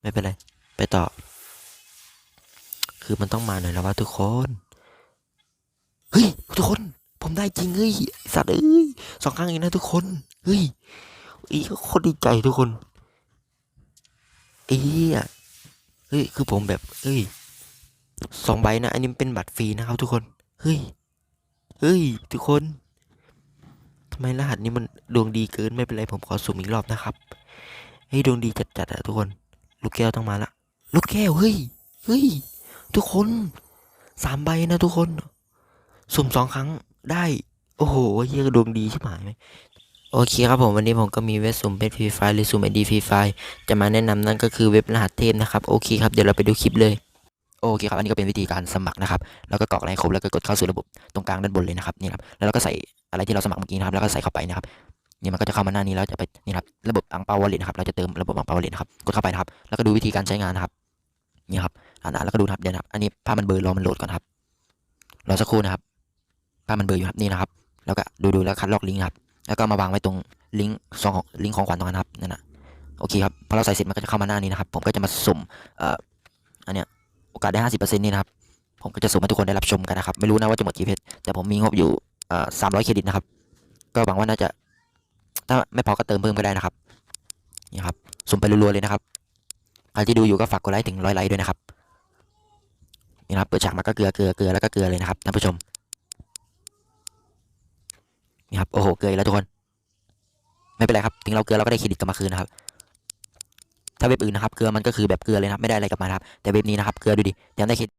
ไม่เป็นไร ไปต่อ คือมันต้องมาหน่อยแล้วว่าทุกคน เฮ้ย ทุกคน ผมได้จริงเฮ้ยสัตว์เอ้ยสองครั้งเองนะทุกคน เฮ้ยอีโคตรดีใจทุกคนไอ้เหี้ยเฮ้ย คือผมแบบเฮ้ยสองใบนะ อันนี้เป็นบัตรฟรีนะครับทุกคน เฮ้ย เฮ้ย ทุกคนทำไมรหัสนี้มันดวงดีเกินไม่เป็นไรผมขอสุ่มอีกรอบนะครับเฮ้ดวงดีจัดๆอะทุกคน ลูกแก้วต้องมาละ ลูกแก้ว เฮ้ย เฮ้ย ทุกคน สามใบนะทุกคน สุ่มสองครั้งได้ โอ้โหเฮียดวงดีใช่ไหมโอเคครับผมวันนี้ผมก็มีเว็บสุ่มเป็นฟรีไฟหรือสุ่มไอดีฟรีไฟจะมาแนะนำนั่นก็คือเว็บรหัสเทพนะครับ โอเคครับ เดี๋ยวเราไปดูคลิปเลย โอเคครับ อันนี้ก็เป็นวิธีการสมัครนะครับ แล้วก็กรอกอะไรครบแล้วก็กดเข้าสู่ระบบตรงกลางด้านบนเลยนะครับนี่ครับแล้วเราก็ใส่อะไรที่เราสมัครเมื่อกี้นะครับแล้วก็ใส่เข้าไปนะครับ นี่มันก็จะเข้ามาหน้านี้แล้วจะไปนี่ครับระบบอังเปาวอลเล็ตนะครับเราจะเติมระบบอังเปาวอลเล็ตนะครับกดเข้าไปนะครับ แล้วก็ดูวิธีการใช้งานนะครับนี่ครับอ่านแล้วก็ดูครับเดี๋ยวนะครับอันนี้ภาพมันเบลอรอมันโหลดก่อนครับรอสักครู่นะครับภาพมันเบลออยู่ครับนี่นะครับ แล้วก็ดูดูๆแล้วคัดลอกลิงก์ครับแล้วก็มาวางไว้ตรงลิงก์ซองของลิงก์ของขวัญตรงนั้นครับนั่นนะโอเคครับพอเราใส่เสร็จมันก็จะเข้ามาหน้านี้นะครับผมก็จะมาสุ่มเอ่ออันเนี้ยโอกาสได้ห้าสิบเปอร์เซ็นต์นี่นะครับผมก็จะสุ่มให้ทุกคนได้รับชมกันนะครับไม่รู้นะว่าจะหมดกี่เพชรแต่ผมมีงบอยู่เอ่อสามร้อยเครดิตนะครับก็หวังว่าน่าจะ ถ้าไม่พอก็เติมเพิ่มก็ได้นะครับนี่ครับสุ่มไปรัวๆเลยนะครับใครที่ดูอยู่ก็ฝากกดไลค์ถึงร้อยไลค์ด้วยนะครับนี่นะครับเปิดฉากมาก็เกลือเกลือเกลือแล้วก็เกลือเลยนะครับท่านผู้ชมนี่ครับโอ้โหเกลือแล้วทุกคน ไม่เป็นไรครับถึงเราเกลือเราก็ได้เครดิตกลับมาคืนนะครับถ้าเว็บอื่นนะครับเกลือมันก็คือแบบเกลือเลยนะครับไม่ได้อะไรกลับมาครับ แต่เว็บนี้นะครับเกลือดูดิแถมได้เครดิต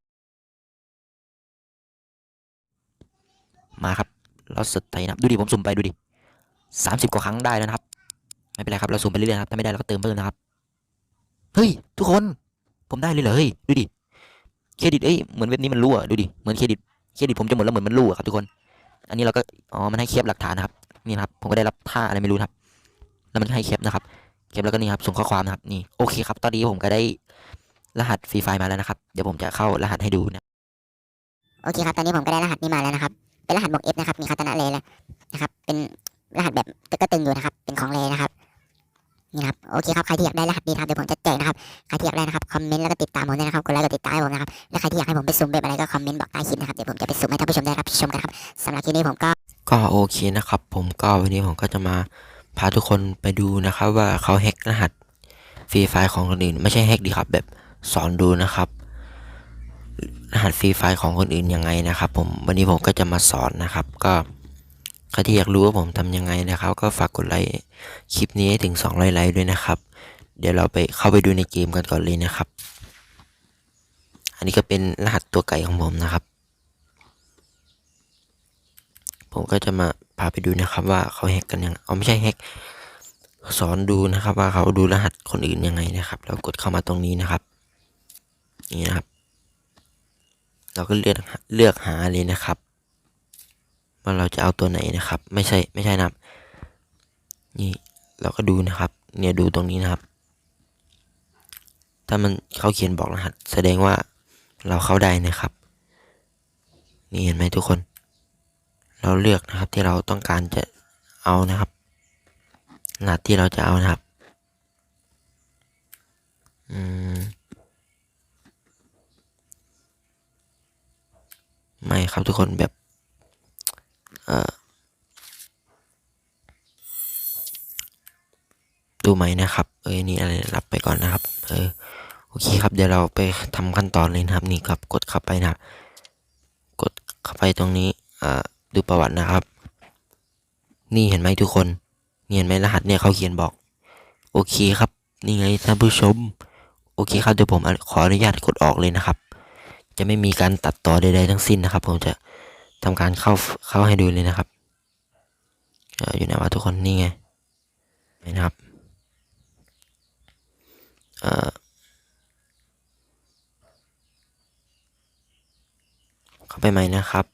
มาครับเราสดไทยนะดูดิผมสุ่มไปดูดิ สามสิบกว่าครั้งได้แล้วนะครับ ไม่เป็นไรครับเราสุ่มไปเรื่อยๆครับถ้าไม่ได้เราก็เติมเพิ่มนะครับ เฮ้ย ทุกคนผมได้เลยเหรอเฮ้ยดูดิเครดิตเอ้ยเหมือนเว็บนี้มันรั่วดูดิเหมือนเครดิตเครดิตผมจะหมดแล้วเหมือนมันรั่วครับทุกคน อันนี้เราก็อ๋อมันให้แคปหลักฐานนะครับนี่ครับผมก็ได้รับท่าอะไรไม่รู้ครับ แล้วมันให้แคปนะครับแคปแล้วก็นี่ครับส่งข้อความนะครับนี่โอเคครับ ตอนนี้ผมก็ได้รหัสฟรีไฟล์มาแล้วนะครับ เดี๋ยวผมจะเข้ารหัสให้ดูนะโอเคครับตอนนี้ผมก็ได้รหัสนี้มาแล้วนะครับ เป็นรหัสบวก F นะครับ มีคาตานะเลเลยนะครับ เป็น รหัสแบบตึกก็ตึงอยู่นะครับ เป็นของเลนะครับ นี่นะครับ โอเคครับ ใครที่อยากได้รหัสนี้นะครับ เดี๋ยวผมจะแจกนะครับ ใครที่อยากได้นะครับ คอมเมนต์แล้วก็ติดตามผมด้วยนะครับ กดไลค์กดติดตามผมนะครับ และใครที่อยากให้ผมไปซุ่มแบบอะไรก็คอมเมนต์บอกใต้คลิปนะครับ เดี๋ยวผมจะไปซุ่มให้ท่านผู้ชมได้รับชมกันครับสำหรับคลิปนี้ผมก็ ก็โอเคนะครับ ผมก็วันนี้ผมก็จะมาพาทุกคนไปดูนะครับ ว่าเขาแฮกรหัสฟรีไฟล์ของคนอื่น ไม่ใช่แฮกดีครับ แบบสอนดูนะครับ รหัสฟรีไฟล์ของคนอื่นยังไงนะครับ ผม วันนี้ผมก็จะมาสอนนะครับ ก็ ใครที่อยากรู้ว่าผมทำยังไงนะครับ ก็ฝากกดไลค์คลิปนี้ให้ถึง200ไลค์ด้วยนะครับ เดี๋ยวเราไปเข้าไปดูในเกมกันก่อนเลยนะครับ อันนี้ก็เป็นรหัสตัวไก่ของผมนะครับ ผมก็จะมาพาไปดูนะครับ ว่าเขาแฮกกันยังเอาไม่ใช่แฮกสอนดูนะครับ ว่าเขาดูรหัสคนอื่นยังไงนะครับ เรากดเข้ามาตรงนี้นะครับ นี่นะครับ เราก็เลือกเลือกหาเลยนะครับ ว่าเราจะเอาตัวไหนนะครับ ไม่ใช่ไม่ใช่นะครับ นี่เราก็ดูนะครับ เนี่ยดูตรงนี้นะครับ ถ้ามันเขาเขียนบอกรหัส แสดงว่าเราเข้าได้นะครับ นี่เห็นไหมทุกคน เราเลือกนะครับที่เราต้องการจะเอานะครับรหัสที่เราจะเอานะครับ อืมไม่ครับทุกคนแบบ ดูไหมนะครับ เอ้ยนี่อะไรรับไปก่อนนะครับ เออโอเคครับ เดี๋ยวเราไปทำขั้นตอนเลยนะครับ นี่ครับ กดเข้าไปนะครับกดเข้าไปตรงนี้อ่าดูประวัตินะครับ นี่เห็นไหมทุกคนนี่เห็นไหมรหัสเนี่ยเขาเขียนบอก โอเคครับ นี่ไงท่านผู้ชม โอเคครับเดี๋ยวผมขออนุญาตกดออกเลยนะครับ จะไม่มีการตัดต่อใดๆทั้งสิ้นนะครับ ผมจะ ทำการเข้าเข้าให้ดูเลยนะครับเอออยู่ไหนวะทุกคนนี่ไงเห็นะครับเอ่อเข้าไปไหมนะครับ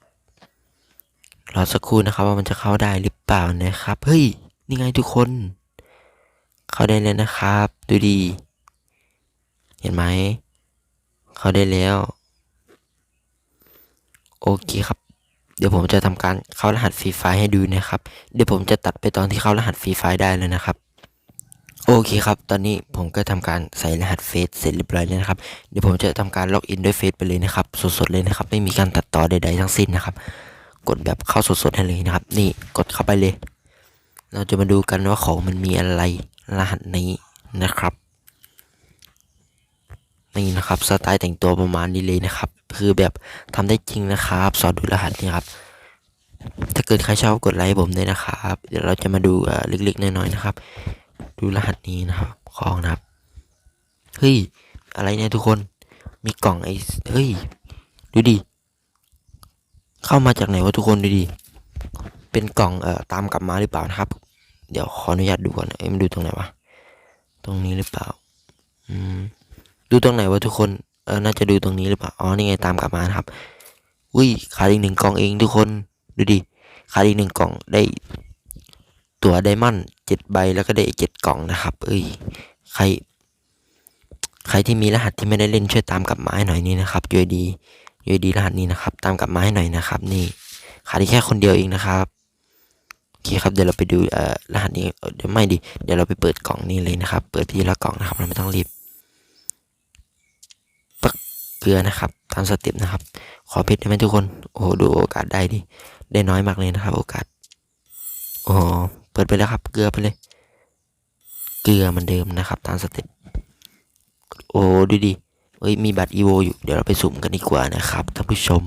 รอสักครู่นะครับว่ามันจะเข้าได้หรือเปล่านะครับเฮ้ยนี่ไงทุกคน เข้าได้แล้วนะครับ ดูดี เห็นไหมเข้าได้แล้ว โอเคครับ เดี๋ยวผมจะทำการเข้ารหัสฟรีไฟล์ให้ดูนะครับ เดี๋ยวผมจะตัดไปตอนที่เข้ารหัสฟรีไฟล์ได้เลยนะครับ โอเคครับ ตอนนี้ผมก็ทำการใส่รหัสเฟซเสร็จเรียบร้อยแล้วนะครับ เดี๋ยวผมจะทำการล็อกอินด้วยเฟซไปเลยนะครับ สดๆเลยนะครับ ไม่มีการตัดต่อใดๆทั้งสิ้นนะครับ กดแบบเข้าสดๆให้เลยนะครับ นี่กดเข้าไปเลย เราจะมาดูกันว่าของมันมีอะไรรหัสนี้นะครับนี่นะครับสไตล์แต่งตัวประมาณนี้เลยนะครับ คือแบบทำได้จริงนะครับ สอนดูรหัสนี่ครับ ถ้าเกิดใครชอบกดไลค์ผมด้วยนะครับ เดี๋ยวเราจะมาดูเออเล็กๆน้อยๆนะครับ ดูรหัสนี้นะครับของนะครับ เฮ้ย อะไรเนี่ยทุกคน มีกล่องไอ้ เฮ้ย ดูดิ เข้ามาจากไหนวะทุกคนดูดิ เป็นกล่องเอ่อตามกลับมาหรือเปล่านะครับ เดี๋ยวขออนุญาตดูก่อน เอ้ยมันดูตรงไหนวะ ตรงนี้หรือเปล่า อืม ดูตรงไหนวะทุกคน เออน่าจะดูตรงนี้หรือเปล่า อ๋อ นี่ไงตามกลับมาครับ อุ้ย ขาดอีกหนึ่งกล่องเองทุกคน ดูดิ ขาดอีกหนึ่งกล่องได้ ตั๋วไดมอนด์เจ็ดใบแล้วก็ได้เจ็ดกล่องนะครับ เอ้ย ใคร ใครที่มีรหัสที่ไม่ได้เล่นช่วยตามกลับมาให้หน่อยนี่นะครับยูดียูดีรหัสนี้นะครับ ตามกลับมาให้หน่อยนะครับ นี่ขาดแค่คนเดียวเองนะครับโอเคครับ เดี๋ยวเราไปดูเอ่อรหัสนี้เดี๋ยวไม่ดิ เดี๋ยวเราไปเปิดกล่องนี้เลยนะครับ เปิดทีละกล่องนะครับเราไม่ต้องรีบ เกลือนะครับ ตามสเต็ปนะครับ ขอเพชรได้ไหมทุกคน โอ้โหดูโอกาสได้ดิได้น้อยมากเลยนะครับ โอกาสโอ้เปิดไปแล้วครับ เกลือไปเลย เกลือเหมือนเดิมนะครับ ตามสเต็ปโอ้ดูดิเอ้ยมีบัตรอีโวอยู่เดี๋ยวเราไปสุ่มกันดีกว่านะครับท่านผู้ชม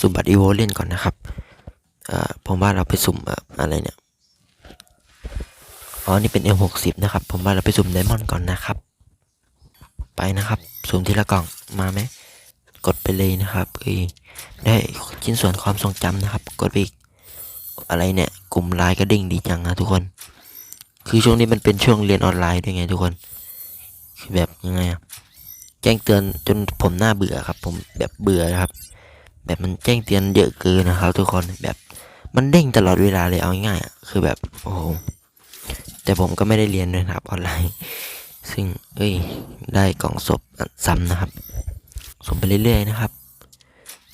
สุ่มบัตรอีโวเล่นก่อนนะครับเอ่อผมว่าเราไปสุ่มเอ่ออะไรเนี่ยอ๋อนี่เป็น M60 นะครับ ผมว่าเราไปสุ่มไดมอนด์ก่อนนะครับ ไปนะครับสุ่มทีละกล่องมาไหมกดไปเลยนะครับอ้ได้ชิ้นส่วนความทรงจำนะครับ กดไปอีกอะไรเนี่ย กลุ่มไลน์ก็เด้งดีจังนะทุกคน คือช่วงนี้มันเป็นช่วงเรียนออนไลน์ด้วยไงทุกคน คือแบบยังไงอะแจ้งเตือนจนผมหน้าเบื่อครับ ผมแบบเบื่อครับ แบบมันแจ้งเตือนเยอะเกินนะครับ ทุกคนแบบมันเด้งตลอดเวลาเลยเอาง่ายๆอะคือแบบโอ้โหแต่ผมก็ไม่ได้เรียนด้วยนะครับออนไลน์ ซึ่งเอ้ย ได้กล่องศพซ้ำนะครับส่งไปเรื่อยๆนะครับ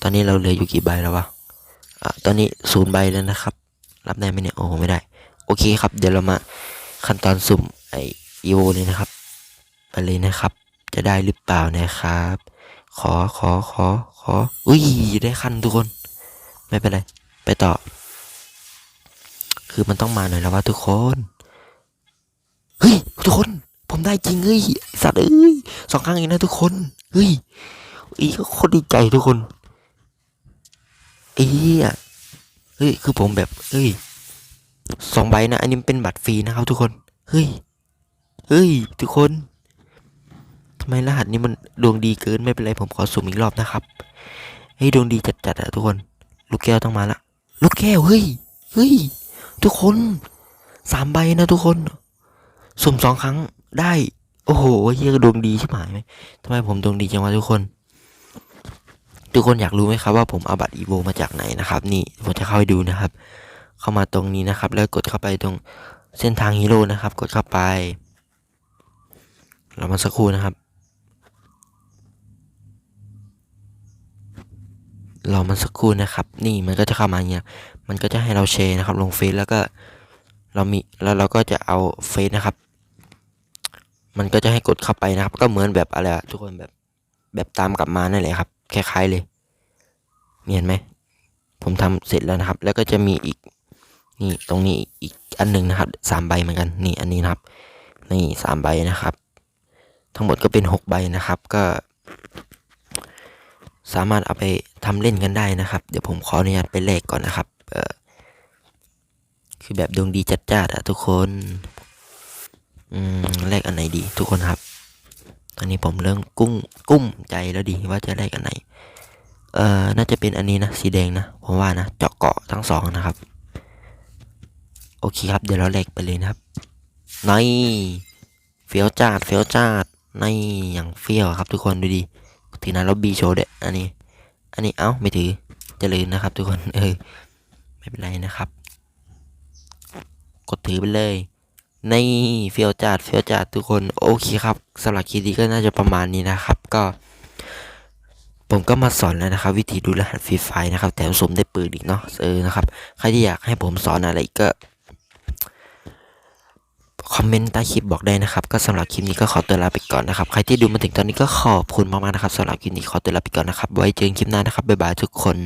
ตอนนี้เราเหลืออยู่กี่ใบแล้ววะอะตอนนี้ศูนย์ใบแล้วนะครับ รับได้ไหมเนี่ยโอ้ไม่ได้ โอเคครับ เดี๋ยวเรามาขั้นตอนสุ่มไออีโวเลยนะครับไปเลยนะครับ จะได้หรือเปล่านะครับ ขอขอขอขออุ้ยได้คันทุกคน ไม่เป็นไรไปต่อ คือมันต้องมาหน่อยแล้วว่าทุกคน เฮ้ยทุกคน ผมได้จริงเฮ้ยสัตว์เอ้ยสองครั้งเองนะทุกคนเฮ้ยอีก็โคตรดีใจทุกคนเอ้ยเฮ้ยคือผมแบบเฮ้ยสองใบนะอันนี้เป็นบัตรฟรีนะครับทุกคนเฮ้ยเฮ้ย ทุกคนทำไมรหัสนี้มันดวงดีเกินไม่เป็นไรผมขอสุ่มอีกรอบนะครับเฮ้ยดวงดีจัดๆอะทุกคน ลูกแก้วต้องมาละ ลูกแก้วเฮ้ยเฮ้ยทุกคนสามใบนะทุกคน สุ่มสองครั้งได้ โอ้โหเฮียดวงดีใช่ไหมไหมทำไมผมดวงดีจังวะทุกคน ทุกคนอยากรู้ไหมครับว่าผมเอาบัตรอีโวมาจากไหนนะครับ นี่ผมจะเข้าไปดูนะครับ เข้ามาตรงนี้นะครับ แล้วกดเข้าไปตรงเส้นทางฮีโร่นะครับ กดเข้าไปเรามาสักครู่นะครับเรามาสักครู่นะครับ นี่มันก็จะเข้ามาเงี้ยมันก็จะให้เราแชร์นะครับ ลงเฟซแล้วก็เรามีแล้วเราก็จะเอาเฟซนะครับ มันก็จะให้กดเข้าไปนะครับ ก็เหมือนแบบอะไรอะทุกคนแบบแบบตามกลับมานั่นแหละครับคล้ายๆเลยเห็นไหมผมทำเสร็จแล้วนะครับ แล้วก็จะมีอีกนี่ตรงนี้อีกอันหนึ่งนะครับสามใบเหมือนกันนี่อันนี้นะครับนี่สามใบนะครับ ทั้งหมดก็เป็นหกใบนะครับ ก็ สามารถเอาไปทำเล่นกันได้นะครับ เดี๋ยวผมขออนุญาตไปเลขก่อนนะครับเออคือแบบดวงดีจัดๆอะทุกคน อืมเลขอันไหนดี ทุกคนครับ ตอนนี้ผมเริ่มกุ้งกุ้มใจแล้วดีว่าจะเลขอันไหน เอ่อ น่าจะเป็นอันนี้นะ สีแดงนะ ผมว่านะ เจาะเกาะทั้งสองนะครับ โอเคครับ เดี๋ยวเราเลขไปเลยนะครับ ในเฟี้ยวจาดเฟี้ยวจาดในอย่างเฟี้ยวครับ ทุกคนดูดีถือนะเราบีโชว์เด็ดอันนี้ อันนี้เอ้าไม่ถือเจะลืมนะครับ ทุกคนเออไม่เป็นไรนะครับ กดถือไปเลย ในเฟียวจัดเฟียวจัดทุกคนโอเคครับสำหรับคลิปนี้ก็น่าจะประมาณนี้นะครับ ก็ ผมก็มาสอนแล้วนะครับ วิธีดูรหัสฟรีไฟนะครับ แถมสมได้ปืนอีกเนาะเออนะครับ ใครที่อยากให้ผมสอนอะไรก็คอมเมนต์ใต้คลิปบอกได้นะครับ ก็สำหรับคลิปนี้ก็ขอตัวลาไปก่อนนะครับ ใครที่ดูมาถึงตอนนี้ก็ขอบคุณมากๆนะครับสำหรับคลิปนี้ขอตัวลาไปก่อนนะครับ ไว้เจอกันคลิปหน้านะครับบ๊ายบายทุกคน